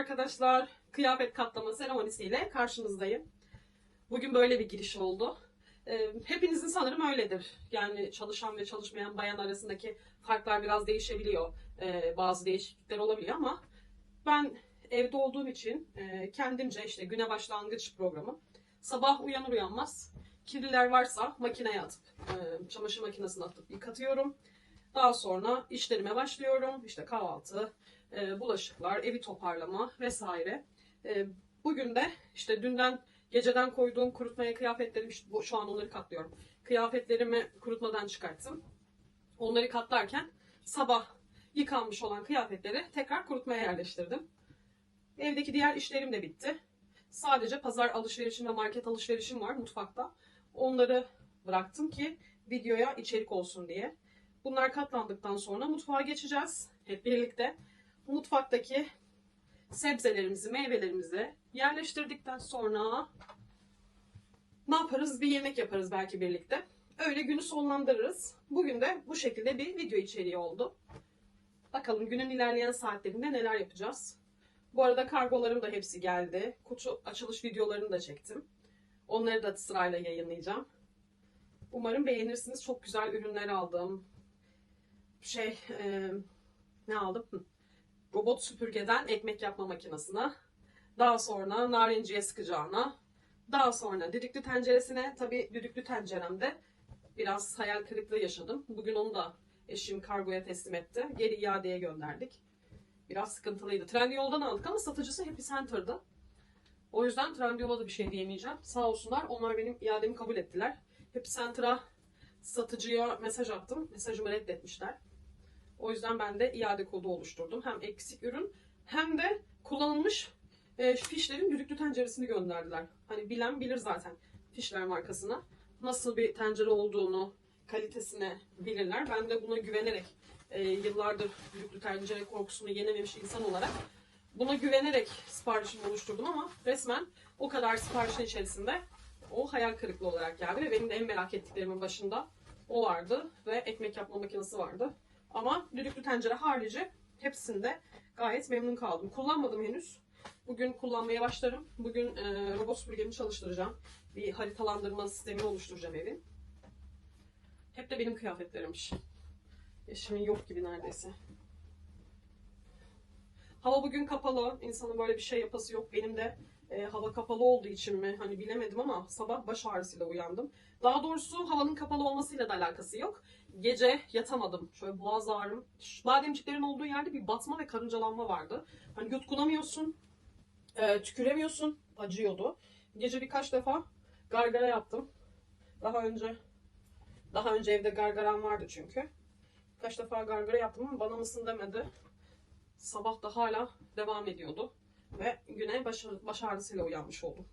Arkadaşlar. Kıyafet katlama seremonisiyle karşınızdayım. Bugün böyle bir giriş oldu. Ee, Hepinizin sanırım öyledir. Yani çalışan ve çalışmayan bayan arasındaki farklar biraz değişebiliyor. Ee, Bazı değişiklikler olabiliyor ama ben evde olduğum için e, kendimce işte güne başlangıç programı. Sabah uyanır uyanmaz kirliler varsa makineye atıp, e, çamaşır makinesine atıp yıkatıyorum. Daha sonra işlerime başlıyorum. İşte kahvaltı, e, bulaşıklar, evi toparlama vesaire. E, bugün de işte dünden geceden koyduğum kurutmaya kıyafetlerim işte bu, şu an onları katlıyorum. Kıyafetlerimi kurutmadan çıkarttım. Onları katlarken sabah yıkanmış olan kıyafetleri tekrar kurutmaya yerleştirdim. Evdeki diğer işlerim de bitti. Sadece pazar alışverişim ve market alışverişim var mutfakta. Onları bıraktım ki videoya içerik olsun diye. Bunlar katlandıktan sonra mutfağa geçeceğiz hep birlikte mutfaktaki sebzelerimizi, meyvelerimizi yerleştirdikten sonra ne yaparız? Bir yemek yaparız belki birlikte. Öyle günü sonlandırırız. Bugün de bu şekilde bir video içeriği oldu. Bakalım günün ilerleyen saatlerinde neler yapacağız. Bu arada kargolarım da hepsi geldi. Kutu açılış videolarını da çektim. Onları da sırayla yayınlayacağım. Umarım beğenirsiniz. Çok güzel ürünler aldım. Şey, e, ne aldım? Robot süpürgeden ekmek yapma makinesine. Daha sonra narinciye sıkacağına. Daha sonra düdüklü tenceresine. Tabii düdüklü tenceremde biraz hayal kırıklığı yaşadım. Bugün onu da eşim kargoya teslim etti. Geri iadeye gönderdik. Biraz sıkıntılıydı. Trendyol'dan aldık ama satıcısı Happy Center'dı. O yüzden Trendyol'a da bir şey diyemeyeceğim. Sağ olsunlar onlar benim iademi kabul ettiler. Happy Center'a satıcıya mesaj attım. Mesajımı reddetmişler. O yüzden ben de iade kodu oluşturdum. Hem eksik ürün hem de kullanılmış e, fişlerin düdüklü tenceresini gönderdiler. Hani bilen bilir zaten fişler markasına. Nasıl bir tencere olduğunu, kalitesini bilirler. Ben de buna güvenerek e, yıllardır düdüklü tencere korkusunu yenememiş insan olarak buna güvenerek siparişimi oluşturdum ama resmen o kadar siparişin içerisinde o hayal kırıklığı olarak geldi ve benim de en merak ettiklerimin başında o vardı ve ekmek yapma makinesi vardı. Ama düdüklü tencere harici hepsinde gayet memnun kaldım. Kullanmadım henüz. Bugün kullanmaya başlarım. Bugün e, robot süpürgemi çalıştıracağım. Bir haritalandırma sistemi oluşturacağım evin. Hep de benim kıyafetlerimmiş. Eşimin yok gibi neredeyse. Hava bugün kapalı. İnsanın böyle bir şey yapası yok. Benim de e, hava kapalı olduğu için mi hani bilemedim ama sabah baş ağrısıyla uyandım. Daha doğrusu havanın kapalı olmasıyla da alakası yok. Gece yatamadım. Şöyle boğaz ağrım. Bademciklerin olduğu yerde bir batma ve karıncalanma vardı. Hani yutkunamıyorsun, e, tüküremiyorsun. Acıyordu. Gece birkaç defa gargara yaptım. Daha önce daha önce evde gargaram vardı çünkü. Birkaç defa gargara yaptım ama bana mısın demedi. Sabah da hala devam ediyordu. Ve güne baş, baş ağrısıyla uyanmış oldum.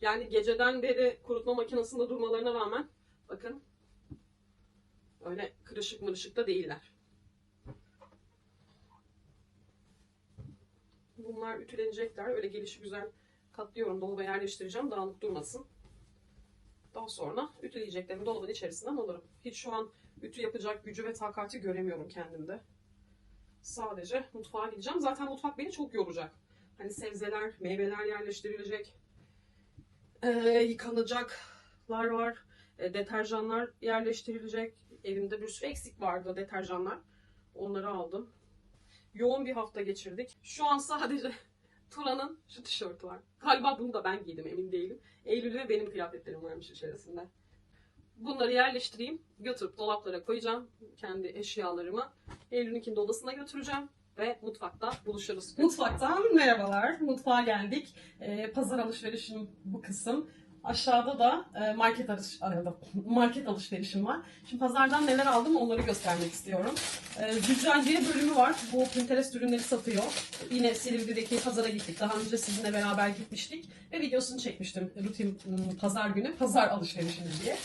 Yani geceden beri kurutma makinesinde durmalarına rağmen bakın öyle kırışık mırışık da değiller. Bunlar ütülenecekler. Öyle gelişi güzel katlıyorum. Dolaba yerleştireceğim. Dağınık durmasın. Daha sonra ütüleyeceklerimi dolabın içerisinden alırım. Hiç şu an ütü yapacak gücü ve takati göremiyorum kendimde. Sadece mutfağa gideceğim. Zaten mutfak beni çok yoracak. Hani sebzeler, meyveler yerleştirilecek. Ee, yıkanacaklar var. E, deterjanlar yerleştirilecek. Evimde bir sürü eksik vardı deterjanlar. Onları aldım. Yoğun bir hafta geçirdik. Şu an sadece Tura'nın şu tişörtü var. Galiba bunu da ben giydim emin değilim. Eylül benim kıyafetlerim varmış içerisinde. Bunları yerleştireyim. Götürüp dolaplara koyacağım. Kendi eşyalarımı. Eylül'ünkini de odasına götüreceğim. Ve mutfakta buluşuruz. Mutfaktan merhabalar. Mutfağa geldik. Ee, pazar alışverişim bu kısım. Aşağıda da e, market alış market alışverişim var. Şimdi pazardan neler aldım onları göstermek istiyorum. E, Züccaciye bölümü var. Bu Pinterest ürünleri satıyor. Yine Silivri'deki pazara gittik. Daha önce sizinle beraber gitmiştik ve videosunu çekmiştim. Rutin ım, pazar günü pazar alışverişimiz diye.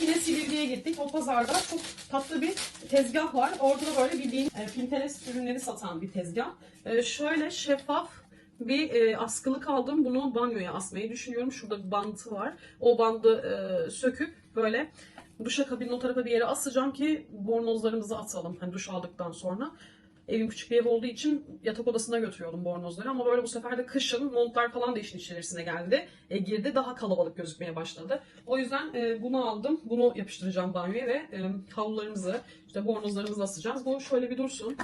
Yine Silivri'ye gittik. O pazarda çok tatlı bir tezgah var. Orada da böyle bildiğin e, Pinterest ürünleri satan bir tezgah. Şöyle şeffaf bir e, askılık aldım. Bunu banyoya asmayı düşünüyorum. Şurada bir bantı var. O bandı e, söküp böyle duşakabinin o tarafa bir yere asacağım ki bornozlarımızı atalım. Hani duş aldıktan sonra. Evim küçük bir ev olduğu için yatak odasına götürüyordum bornozları ama böyle bu sefer de kışın montlar falan da işin içerisine geldi. E, girdi daha kalabalık gözükmeye başladı. O yüzden e, bunu aldım. Bunu yapıştıracağım banyoya ve e, havlularımızı, işte bornozlarımızı asacağız. Bu şöyle bir dursun.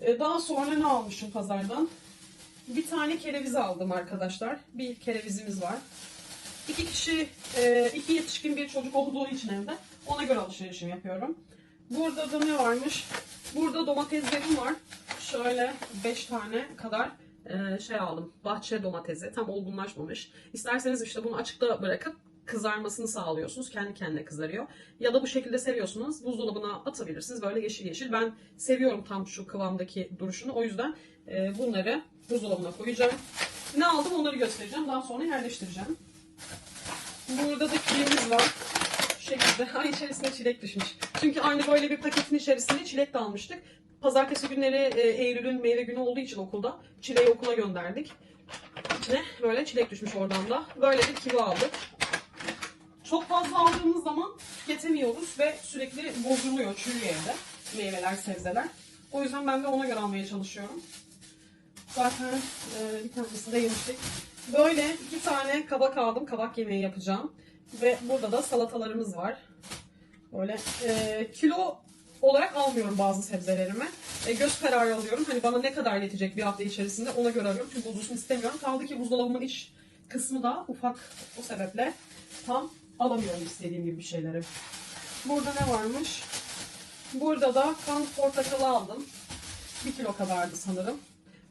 E, daha sonra ne almışım pazardan? Bir tane kereviz aldım arkadaşlar. Bir kerevizimiz var. İki kişi, e, iki yetişkin bir çocuk olduğu için evde ona göre alışverişimi yapıyorum. Burada da ne varmış? Burada domateslerim var. Şöyle 5 tane kadar e, şey aldım. Bahçe domatesi. Tam olgunlaşmamış. İsterseniz işte bunu açıkta bırakıp kızarmasını sağlıyorsunuz. Kendi kendine kızarıyor. Ya da bu şekilde seviyorsunuz. Buzdolabına atabilirsiniz. Böyle yeşil yeşil. Ben seviyorum tam şu kıvamdaki duruşunu. O yüzden e, bunları buzdolabına koyacağım. Ne aldım onları göstereceğim. Daha sonra yerleştireceğim. Burada da kilimiz var. Şu şekilde. Ay içerisine çilek düşmüş. Çünkü aynı böyle bir paketin içerisine çilek de almıştık. Pazartesi günleri e, Eylül'ün meyve günü olduğu için okulda çileği okula gönderdik. İçine böyle çilek düşmüş oradan da. Böyle bir kilo aldık. Çok fazla aldığımız zaman tüketemiyoruz ve sürekli bozuluyor, çürüyor evde meyveler, sebzeler. O yüzden ben de ona göre almaya çalışıyorum. Zaten e, bir tanesini de yemiştik. Böyle iki tane kabak aldım. Kabak yemeği yapacağım. Ve burada da salatalarımız var. Böyle e, kilo olarak almıyorum bazı sebzelerimi. E, göz kararı alıyorum. Hani bana ne kadar yetecek bir hafta içerisinde ona göre alıyorum. Çünkü bozulsun istemiyorum. Kaldı ki buzdolabımın iç kısmı da ufak o sebeple tam alamıyorum istediğim gibi bir şeyleri. Burada ne varmış? Burada da kan portakalı aldım. Bir kilo kadardı sanırım.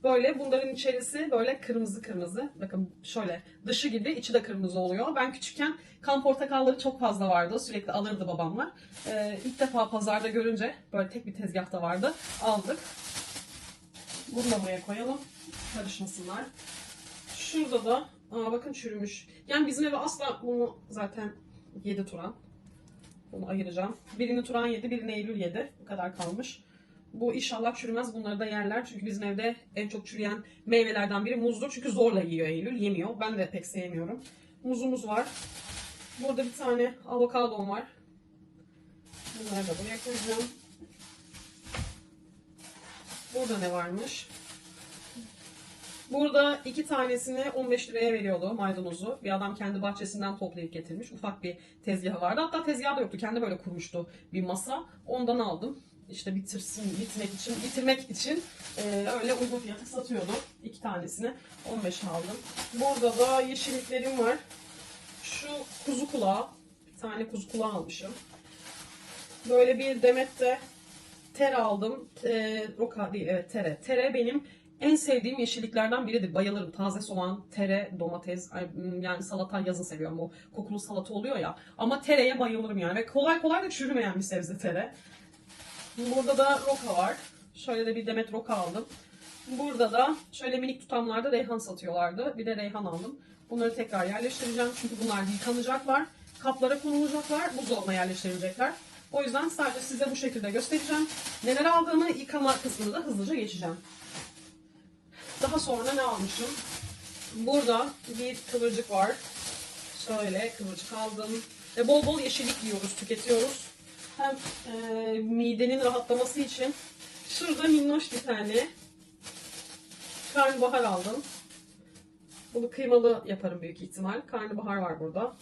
Böyle bunların içerisi böyle kırmızı kırmızı. Bakın şöyle dışı gibi içi de kırmızı oluyor. Ben küçükken kan portakalları çok fazla vardı. Sürekli alırdı babamlar. Ee, ilk defa pazarda görünce böyle tek bir tezgahta vardı. Aldık. Bunu da buraya koyalım. Karışmasınlar. Şurada da aa bakın çürümüş. Yani bizim eve asla bunu zaten yedi Turan. Bunu ayıracağım. Birini Turan yedi, birini Eylül yedi. Bu kadar kalmış. Bu inşallah çürümez. Bunları da yerler. Çünkü bizim evde en çok çürüyen meyvelerden biri muzdur. Çünkü zorla yiyor Eylül. Yemiyor. Ben de pek sevmiyorum. Muzumuz var. Burada bir tane avokadom var. Bunları da buraya koyacağım. Burada ne varmış? Burada iki tanesini 15 liraya veriyordu maydanozu. Bir adam kendi bahçesinden toplayıp getirmiş. Ufak bir tezgahı vardı. Hatta tezgahı da yoktu. Kendi böyle kurmuştu bir masa. Ondan aldım. İşte bitirsin, bitmek için, bitirmek için e, öyle uygun fiyatı satıyordu. İki tanesini 15 aldım. Burada da yeşilliklerim var. Şu kuzu kulağı. Bir tane kuzu kulağı almışım. Böyle bir demet de tere aldım. E, roka değil, evet tere. Tere benim en sevdiğim yeşilliklerden biridir. Bayılırım. Taze soğan, tere, domates, yani salata yazın seviyorum. O kokulu salata oluyor ya. Ama tereye bayılırım yani. Ve kolay kolay da çürümeyen bir sebze tere. Burada da roka var. Şöyle de bir demet roka aldım. Burada da şöyle minik tutamlarda reyhan satıyorlardı. Bir de reyhan aldım. Bunları tekrar yerleştireceğim. Çünkü bunlar yıkanacaklar. Kaplara konulacaklar. Buzdolabına yerleştirilecekler. O yüzden sadece size bu şekilde göstereceğim. Neler aldığımı yıkama kısmını da hızlıca geçeceğim. Daha sonra ne almışım? Burada bir kıvırcık var. Şöyle kıvırcık aldım. E, bol bol yeşillik yiyoruz, tüketiyoruz. Hem e, midenin rahatlaması için şurada minnoş bir tane karnabahar aldım. Bunu kıymalı yaparım büyük ihtimal. Karnabahar var burada.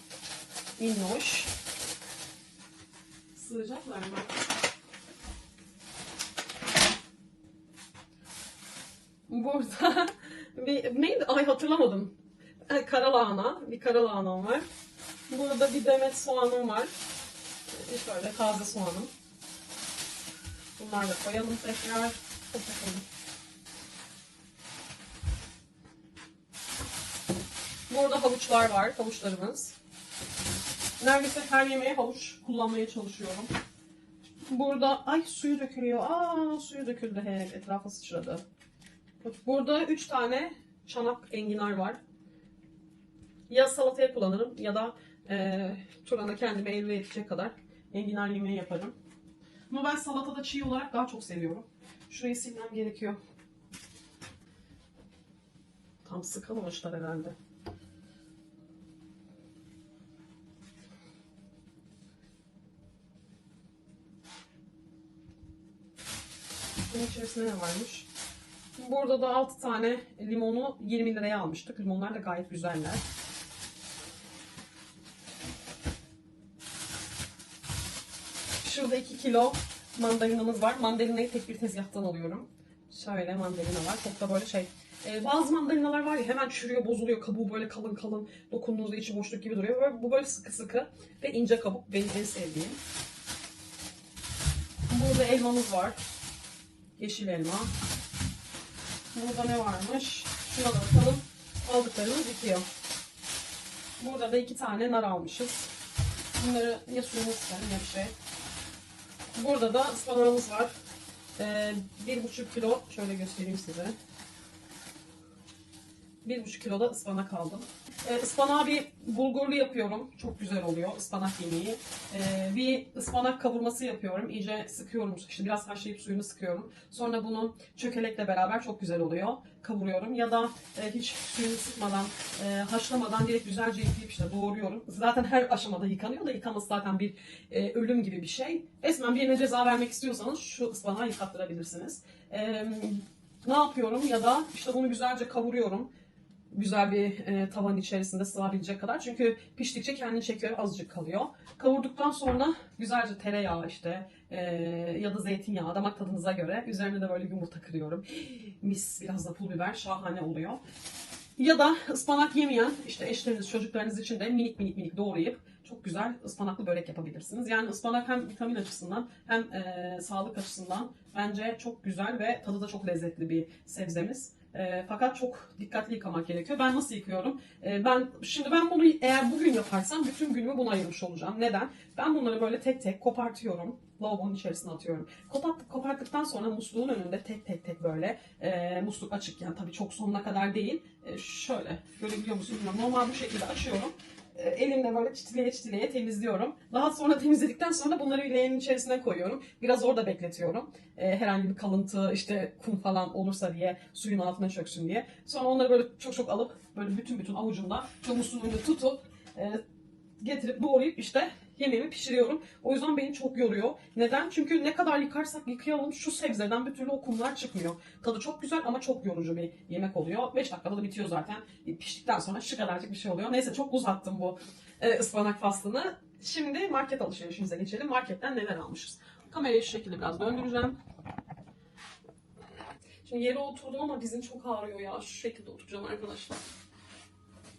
Minnoş. Sığacaklar mı? Burada bir neydi? Ay hatırlamadım. E, Karalahana. Bir karalahanam var. Burada bir demet soğanım var. Şöyle taze soğanım. Bunları da koyalım tekrar. Burada havuçlar var. Havuçlarımız. Neredeyse her yemeğe havuç kullanmaya çalışıyorum. Burada ay suyu dökülüyor. Aa suyu döküldü hep. Etrafa sıçradı. Burada 3 tane çanak enginar var. Ya salataya kullanırım ya da e, Turan'a kendime elde yetecek kadar enginar yemeği yaparım. Ama ben salatada çiğ olarak daha çok seviyorum. Şurayı silmem gerekiyor. Tam sıkamamışlar herhalde. Bakın içerisinde ne varmış. Burada da 6 tane limonu 20 liraya almıştık. Limonlar da gayet güzeller. Şurada 2 kilo mandalinamız var. Mandalinayı tek bir tezgahtan alıyorum. Şöyle mandalina var. Çok da böyle şey. e, bazı mandalinalar var ya hemen çürüyor, bozuluyor. Kabuğu böyle kalın kalın. Dokunduğunuzda içi boşluk gibi duruyor. Böyle- Bu böyle sıkı sıkı ve ince kabuk. Benim en sevdiğim. Burada elmamız var. Yeşil elma. Burada ne varmış? Şuna da bakalım. Aldıklarımız bitiyor. Burada da iki tane nar almışız. Bunları ya suyunu isterim ya bir şey. Burada da ıspanağımız var. Ee, bir buçuk kilo, şöyle göstereyim size. Bir buçuk kilo da ıspanak aldım. Ee, ıspanağı bir bulgurlu yapıyorum. Çok güzel oluyor ıspanak yemeği. Ee, bir ıspanak kavurması yapıyorum. İyice sıkıyorum. İşte biraz haşlayıp suyunu sıkıyorum. Sonra bunu çökelekle beraber çok güzel oluyor. Kavuruyorum. Ya da e, hiç suyunu sıkmadan, e, haşlamadan direkt güzelce yıkayıp işte doğruyorum. Zaten her aşamada yıkanıyor da yıkaması zaten bir e, ölüm gibi bir şey. Resmen birine ceza vermek istiyorsanız şu ıspanağı yıkattırabilirsiniz. E, ne yapıyorum? Ya da işte bunu güzelce kavuruyorum güzel bir e, tavanın içerisinde sığabilecek kadar. Çünkü piştikçe kendini çekiyor, azıcık kalıyor. Kavurduktan sonra güzelce tereyağı işte e, ya da zeytinyağı damak tadınıza göre. Üzerine de böyle yumurta kırıyorum. Mis biraz da pul biber şahane oluyor. Ya da ıspanak yemeyen işte eşleriniz, çocuklarınız için de minik minik minik doğrayıp çok güzel ıspanaklı börek yapabilirsiniz. Yani ıspanak hem vitamin açısından hem e, sağlık açısından bence çok güzel ve tadı da çok lezzetli bir sebzemiz. E, fakat çok dikkatli yıkamak gerekiyor. Ben nasıl yıkıyorum? E, ben şimdi ben bunu eğer bugün yaparsam bütün günümü buna ayırmış olacağım. Neden? Ben bunları böyle tek tek kopartıyorum. Lavabonun içerisine atıyorum. Kopart, koparttıktan sonra musluğun önünde tek tek tek böyle e, musluk açık yani tabii çok sonuna kadar değil. E, şöyle görebiliyor musunuz? Normal bu şekilde açıyorum. E, elimle böyle çitileye çitileye temizliyorum. Daha sonra temizledikten sonra bunları leğenin içerisine koyuyorum. Biraz orada bekletiyorum. E, herhangi bir kalıntı işte kum falan olursa diye suyun altına çöksün diye. Sonra onları böyle çok çok alıp böyle bütün bütün musluğun önünde tutup e, getirip doğrayıp işte yemeğimi pişiriyorum. O yüzden beni çok yoruyor. Neden? Çünkü ne kadar yıkarsak yıkayalım şu sebzeden bir türlü o kumlar çıkmıyor. Tadı çok güzel ama çok yorucu bir yemek oluyor. 5 dakikada da bitiyor zaten. Piştikten sonra şu kadarcık bir şey oluyor. Neyse çok uzattım bu e, ıspanak faslını. Şimdi market alışverişimize geçelim. Marketten neler almışız? Kamerayı şu şekilde biraz döndüreceğim. Şimdi yere oturdum ama dizim çok ağrıyor ya. Şu şekilde oturacağım arkadaşlar.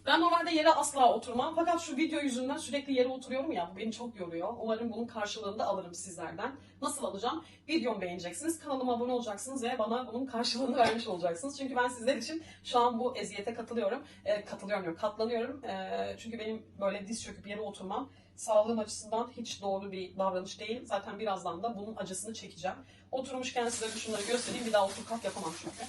Ben normalde yere asla oturmam. Fakat şu video yüzünden sürekli yere oturuyorum ya. Bu beni çok yoruyor. Umarım bunun karşılığını da alırım sizlerden. Nasıl alacağım? Videomu beğeneceksiniz. Kanalıma abone olacaksınız ve bana bunun karşılığını vermiş olacaksınız. Çünkü ben sizler için şu an bu eziyete katılıyorum. E, katılıyorum yok, katlanıyorum. E, çünkü benim böyle diz çöküp yere oturmam sağlığım açısından hiç doğru bir davranış değil. Zaten birazdan da bunun acısını çekeceğim. Oturmuşken size şunları göstereyim. Bir daha otur kalk yapamam çünkü.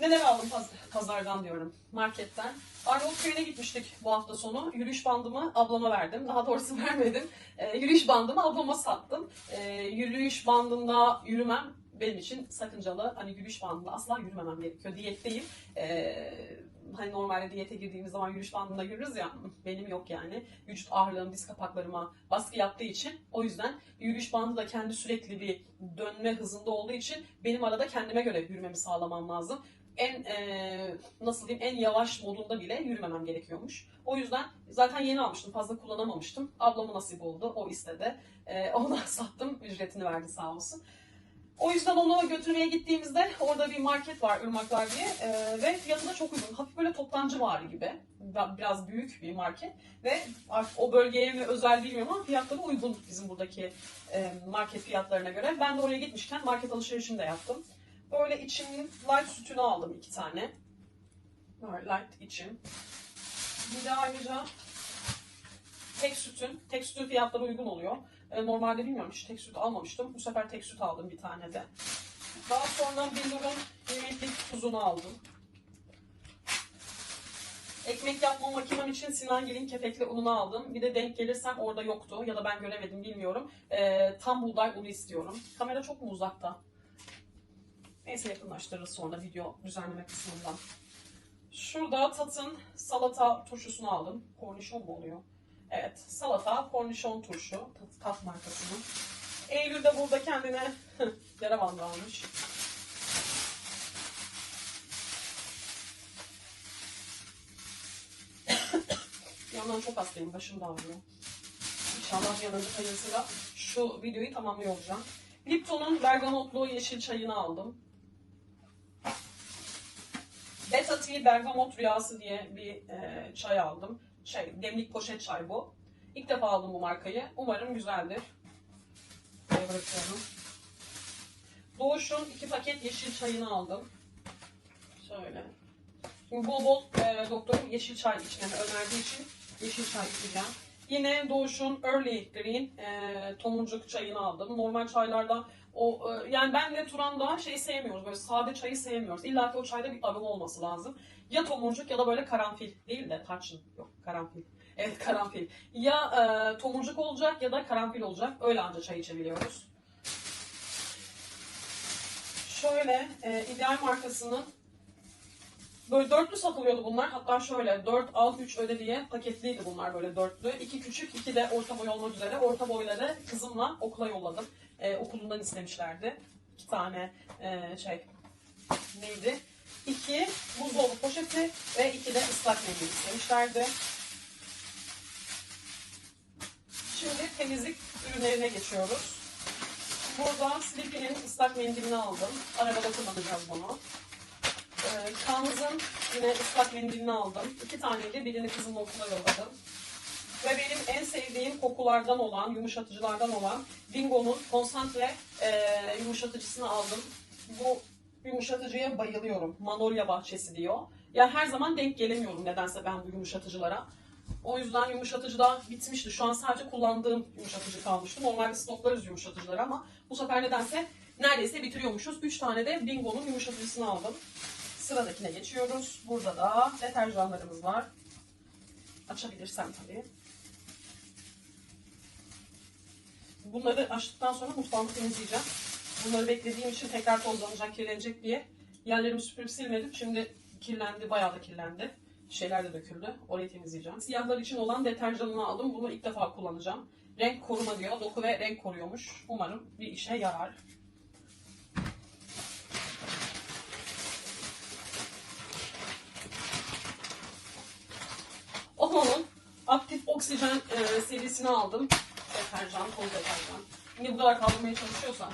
Neler aldım paz- pazardan diyorum, marketten. Arnavutköy'üne gitmiştik bu hafta sonu. Yürüyüş bandımı ablama verdim. Daha doğrusu vermedim. Ee, yürüyüş bandımı ablama sattım. Ee, yürüyüş bandında yürümem benim için sakıncalı. Hani yürüyüş bandında asla yürümemem gerekiyor. Diyetteyim. Ee, hani normalde diyete girdiğimiz zaman yürüyüş bandında yürürüz ya. Benim yok yani. Vücut ağırlığım, diz kapaklarıma baskı yaptığı için. O yüzden yürüyüş bandı da kendi sürekli bir dönme hızında olduğu için benim arada kendime göre yürümemi sağlamam lazım en e, nasıl diyeyim en yavaş modunda bile yürümemem gerekiyormuş. O yüzden zaten yeni almıştım fazla kullanamamıştım. Ablamı nasip oldu o istedi. E, ona sattım ücretini verdi sağ olsun. O yüzden onu götürmeye gittiğimizde orada bir market var Irmaklar diye e, ve fiyatı da çok uygun. Hafif böyle toptancı varı gibi. Biraz büyük bir market ve artık o bölgeye mi özel bilmiyorum ama fiyatları uygun bizim buradaki e, market fiyatlarına göre. Ben de oraya gitmişken market alışverişini de yaptım. Böyle içimin light sütünü aldım iki tane. Böyle light içim. Bir de ayrıca tek sütün, tek sütün fiyatları uygun oluyor. Ee, normalde bilmiyorum hiç tek süt almamıştım. Bu sefer tek süt aldım bir tane de. Daha sonra Billur'un yemeklik tuzunu aldım. Ekmek yapma makinem için Sinangil'in kepekli ununu aldım. Bir de denk gelirsem orada yoktu ya da ben göremedim bilmiyorum. Ee, tam buğday unu istiyorum. Kamera çok mu uzakta? Neyse yakınlaştırırız sonra video düzenleme kısmından. Şurada tatın salata turşusunu aldım. Kornişon mu oluyor? Evet salata kornişon turşu. Tat, tat markasının. Eylül de burada kendine yara bandı almış. Yandan çok hastayım. Başım da ağrıyor. İnşallah yanında hayırlısıyla şu videoyu tamamlıyor olacağım. Lipton'un bergamotlu yeşil çayını aldım. Beta Tea Bergamot Rüyası diye bir e, çay aldım. Şey, demlik poşet çay bu. İlk defa aldım bu markayı. Umarım güzeldir. Buraya bırakıyorum. Doğuş'un iki paket yeşil çayını aldım. Şöyle. Şimdi bol bol e, doktorum yeşil çay içmemi önerdiği için yeşil çay içeceğim. Yine Doğuş'un Early Green e, tomuncuk çayını aldım. Normal çaylarda o e, yani ben de Turan'da şey sevmiyoruz. Böyle sade çayı sevmiyoruz. İlla ki o çayda bir aroma olması lazım. Ya tomurcuk ya da böyle karanfil değil de tarçın. Yok karanfil. Evet karanfil. Ya e, tomurcuk olacak ya da karanfil olacak. Öyle anca çay içebiliyoruz. Şöyle e, ideal markasının Böyle dörtlü satılıyordu bunlar. Hatta şöyle 4 al 3 öde diye paketliydi bunlar böyle dörtlü. İki küçük, iki de orta boy olmak üzere. Orta boyları kızımla okula yolladım. Ee, okulundan istemişlerdi. İki tane e, şey neydi? İki buzdolabı poşeti ve iki de ıslak mendil istemişlerdi. Şimdi temizlik ürünlerine geçiyoruz. Burada Sleepy'nin ıslak mendilini aldım. Arabada kullanacağız bunu. Ee, Kanz'ın yine ıslak mendilini aldım. İki taneydi. Birini kızımla okula yolladım. Ve benim en sevdiğim kokulardan olan, yumuşatıcılardan olan Bingo'nun konsantre e, yumuşatıcısını aldım. Bu yumuşatıcıya bayılıyorum. Manolya bahçesi diyor. Ya her zaman denk gelemiyorum nedense ben bu yumuşatıcılara. O yüzden yumuşatıcı da bitmişti. Şu an sadece kullandığım yumuşatıcı kalmıştı. Normalde stoklarız yumuşatıcıları ama bu sefer nedense neredeyse bitiriyormuşuz. 3 tane de Bingo'nun yumuşatıcısını aldım. Sıradakine geçiyoruz. Burada da deterjanlarımız var. Açabilirsem tabii. Bunları açtıktan sonra mutfağımı temizleyeceğim. Bunları beklediğim için tekrar tozlanacak, kirlenecek diye yerlerimi süpürüp silmedim. Şimdi kirlendi, bayağı da kirlendi. Şeyler de döküldü. Orayı temizleyeceğim. Siyahlar için olan deterjanını aldım. Bunu ilk defa kullanacağım. Renk koruma diyor. Doku ve renk koruyormuş. Umarım bir işe yarar. Omo'nun aktif oksijen e, serisini aldım. Deterjan, toz deterjan. Niye bu kadar kaldırmaya çalışıyorsan.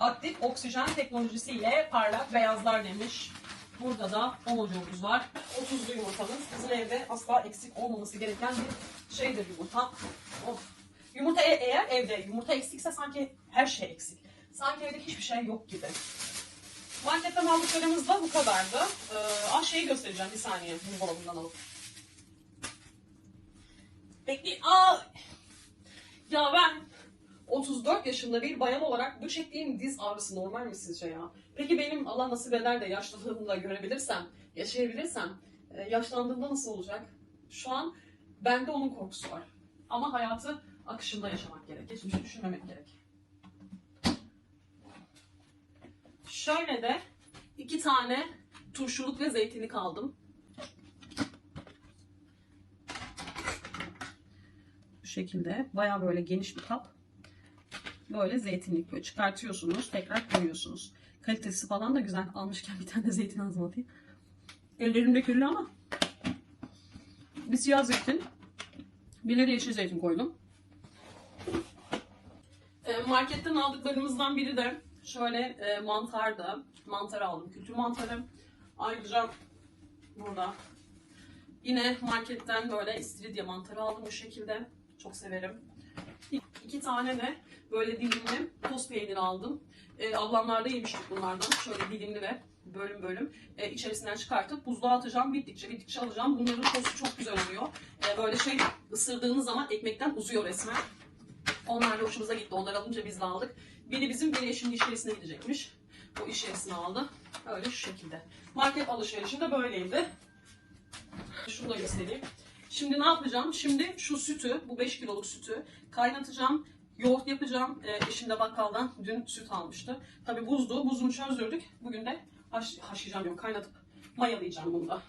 Aktif oksijen teknolojisiyle parlak beyazlar demiş. Burada da Omo'cumuz var. 30'lu yumurtamız. Bizim evde asla eksik olmaması gereken bir şeydir yumurta. Of. Yumurta e- eğer evde yumurta eksikse sanki her şey eksik. Sanki evde hiçbir şey yok gibi. Marketten aldıklarımız da bu kadardı. Ee, ah şeyi göstereceğim bir saniye buzdolabından alıp. Bekleyin. Aa! Ya ben 34 yaşında bir bayan olarak bu çektiğim diz ağrısı normal mi sizce ya? Peki benim Allah nasip eder de yaşlılığımda görebilirsem, yaşayabilirsem, e, yaşlandığımda nasıl olacak? Şu an bende onun korkusu var. Ama hayatı akışında yaşamak gerek. Geçmişi düşünmemek gerek. Şöyle de iki tane turşuluk ve zeytinlik aldım. Şekilde baya böyle geniş bir kap. Böyle zeytinlik böyle çıkartıyorsunuz. Tekrar koyuyorsunuz. Kalitesi falan da güzel. Almışken bir tane zeytin ağzıma atayım. Ellerimde kirli ama. Bir siyah zeytin. Bir de yeşil zeytin koydum. E, marketten aldıklarımızdan biri de şöyle e, mantardı. Mantar aldım. Kültür mantarı. Ayrıca burada yine marketten böyle istiridye mantarı aldım bu şekilde. Çok severim. İki tane de böyle dilimli toz peyniri aldım. E, ablamlarda yemiştik bunlardan. Şöyle dilimli ve bölüm bölüm e, içerisinden çıkartıp buzluğa atacağım. Bittikçe bittikçe alacağım. Bunların tostu çok güzel oluyor. E, böyle şey ısırdığınız zaman ekmekten uzuyor resmen. Onlar da hoşumuza gitti. Onları alınca biz de aldık. Biri bizim, biri eşimin iş yerisine gidecekmiş. O iş yerisini aldı. Öyle şu şekilde. Market alışverişim de böyleydi. Şunu da göstereyim. Şimdi ne yapacağım? Şimdi şu sütü, bu 5 kiloluk sütü kaynatacağım. Yoğurt yapacağım. Ee, eşim de bakkaldan dün süt almıştı. Tabi buzdu. Buzunu çözdürdük. Bugün de haş, haşlayacağım diyorum. Kaynatıp mayalayacağım bunu da.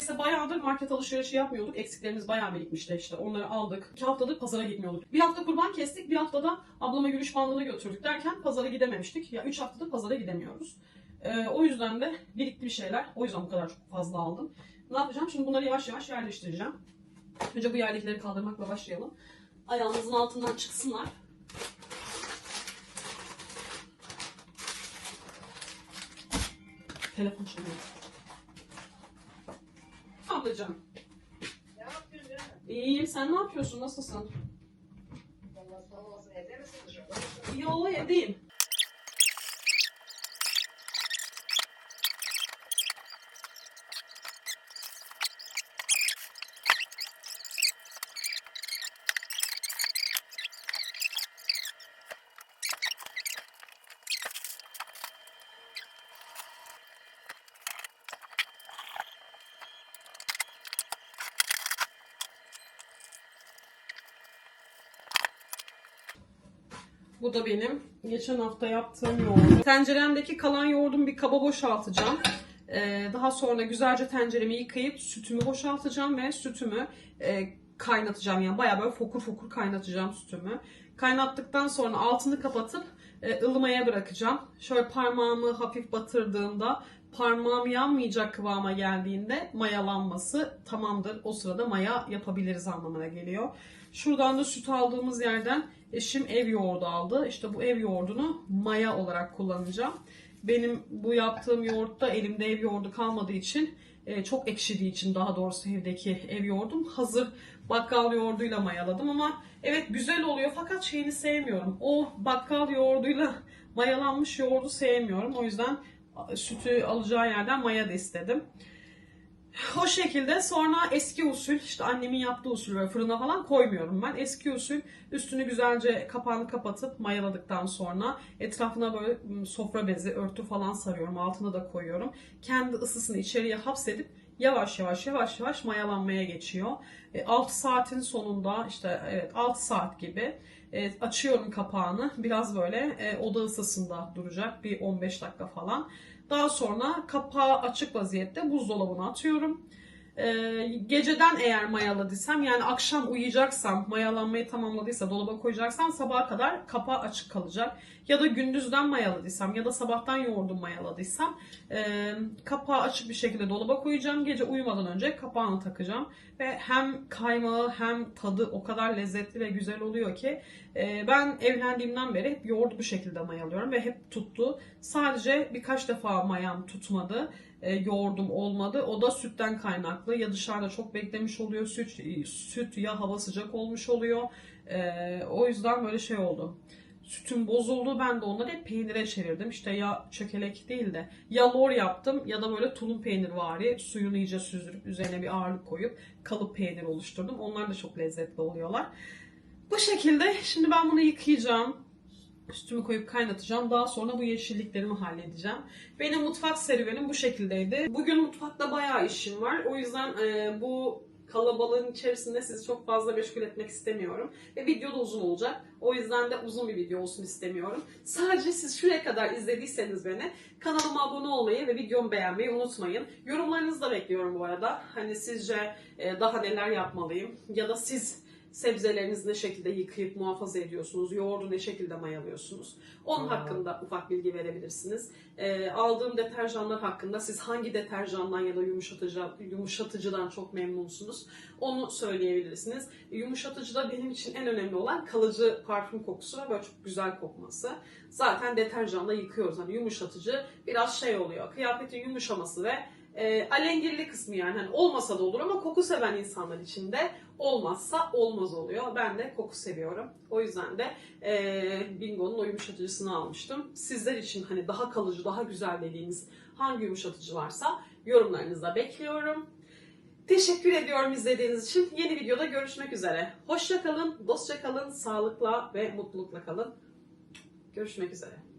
İşte bayağıdır market alışverişi yapmıyorduk. Eksiklerimiz bayağı birikmişti işte. Onları aldık. İki haftadır pazara gitmiyorduk. Bir hafta kurban kestik. Bir haftada ablama yürüyüş bandına götürdük derken pazara gidememiştik. Ya üç haftadır pazara gidemiyoruz. Ee, o yüzden de birikti bir şeyler. O yüzden bu kadar çok fazla aldım. Ne yapacağım? Şimdi bunları yavaş yavaş yerleştireceğim. Önce bu yerdekileri kaldırmakla başlayalım. Ayağımızın altından çıksınlar. Telefon çalıyor. Ablacığım. Ne yapıyorsun canım? İyiyim. Sen ne yapıyorsun? Nasılsın? Allah sağ olasın. Evde misin? Yo evdeyim. Bu da benim geçen hafta yaptığım yoğurt. Tenceremdeki kalan yoğurdumu bir kaba boşaltacağım. Ee, daha sonra güzelce tenceremi yıkayıp sütümü boşaltacağım ve sütümü e, kaynatacağım. Yani bayağı böyle fokur fokur kaynatacağım sütümü. Kaynattıktan sonra altını kapatıp e, ılımaya bırakacağım. Şöyle parmağımı hafif batırdığımda parmağım yanmayacak kıvama geldiğinde mayalanması tamamdır. O sırada maya yapabiliriz anlamına geliyor. Şuradan da süt aldığımız yerden eşim ev yoğurdu aldı. İşte bu ev yoğurdunu maya olarak kullanacağım. Benim bu yaptığım yoğurtta elimde ev yoğurdu kalmadığı için e, çok ekşidiği için daha doğrusu evdeki ev yoğurdum hazır bakkal yoğurduyla mayaladım ama evet güzel oluyor fakat şeyini sevmiyorum. O bakkal yoğurduyla mayalanmış yoğurdu sevmiyorum. O yüzden sütü alacağı yerden maya da istedim. O şekilde sonra eski usul işte annemin yaptığı usul böyle fırına falan koymuyorum ben. Eski usul üstünü güzelce kapağını kapatıp mayaladıktan sonra etrafına böyle sofra bezi, örtü falan sarıyorum. Altına da koyuyorum. Kendi ısısını içeriye hapsedip yavaş yavaş yavaş yavaş mayalanmaya geçiyor. 6 saatin sonunda işte evet 6 saat gibi e, açıyorum kapağını. Biraz böyle e, oda ısısında duracak bir 15 dakika falan. Daha sonra kapağı açık vaziyette buzdolabına atıyorum. Ee, geceden eğer mayaladıysam yani akşam uyuyacaksam mayalanmayı tamamladıysa dolaba koyacaksam sabaha kadar kapağı açık kalacak. Ya da gündüzden mayaladıysam ya da sabahtan yoğurdum mayaladıysam e, kapağı açık bir şekilde dolaba koyacağım. Gece uyumadan önce kapağını takacağım. Ve hem kaymağı hem tadı o kadar lezzetli ve güzel oluyor ki e, ben evlendiğimden beri hep yoğurdu bu şekilde mayalıyorum ve hep tuttu. Sadece birkaç defa mayam tutmadı e, yoğurdum olmadı. O da sütten kaynaklı. Ya dışarıda çok beklemiş oluyor süt, süt ya hava sıcak olmuş oluyor. E, o yüzden böyle şey oldu. Sütüm bozuldu. Ben de onları hep peynire çevirdim. İşte ya çökelek değil de ya lor yaptım ya da böyle tulum peynir vari suyunu iyice süzdürüp üzerine bir ağırlık koyup kalıp peynir oluşturdum. Onlar da çok lezzetli oluyorlar. Bu şekilde şimdi ben bunu yıkayacağım. Üstümü koyup kaynatacağım. Daha sonra bu yeşilliklerimi halledeceğim. Benim mutfak serüvenim bu şekildeydi. Bugün mutfakta bayağı işim var. O yüzden e, bu kalabalığın içerisinde sizi çok fazla meşgul etmek istemiyorum. Ve video da uzun olacak. O yüzden de uzun bir video olsun istemiyorum. Sadece siz şuraya kadar izlediyseniz beni kanalıma abone olmayı ve videomu beğenmeyi unutmayın. Yorumlarınızı da bekliyorum bu arada. Hani sizce e, daha neler yapmalıyım? Ya da siz sebzelerinizi ne şekilde yıkayıp muhafaza ediyorsunuz, yoğurdu ne şekilde mayalıyorsunuz. Onun Aa. hakkında ufak bilgi verebilirsiniz. Ee, aldığım deterjanlar hakkında siz hangi deterjandan ya da yumuşatıcı, yumuşatıcıdan çok memnunsunuz onu söyleyebilirsiniz. Yumuşatıcıda benim için en önemli olan kalıcı parfüm kokusu ve böyle çok güzel kokması. Zaten deterjanla yıkıyoruz. Hani yumuşatıcı biraz şey oluyor. Kıyafetin yumuşaması ve e, alengirli kısmı yani hani olmasa da olur ama koku seven insanlar için de olmazsa olmaz oluyor. Ben de koku seviyorum. O yüzden de e, Bingo'nun o yumuşatıcısını almıştım. Sizler için hani daha kalıcı, daha güzel dediğiniz hangi yumuşatıcı varsa yorumlarınızda bekliyorum. Teşekkür ediyorum izlediğiniz için. Yeni videoda görüşmek üzere. Hoşça kalın, dostça kalın, sağlıkla ve mutlulukla kalın. Görüşmek üzere.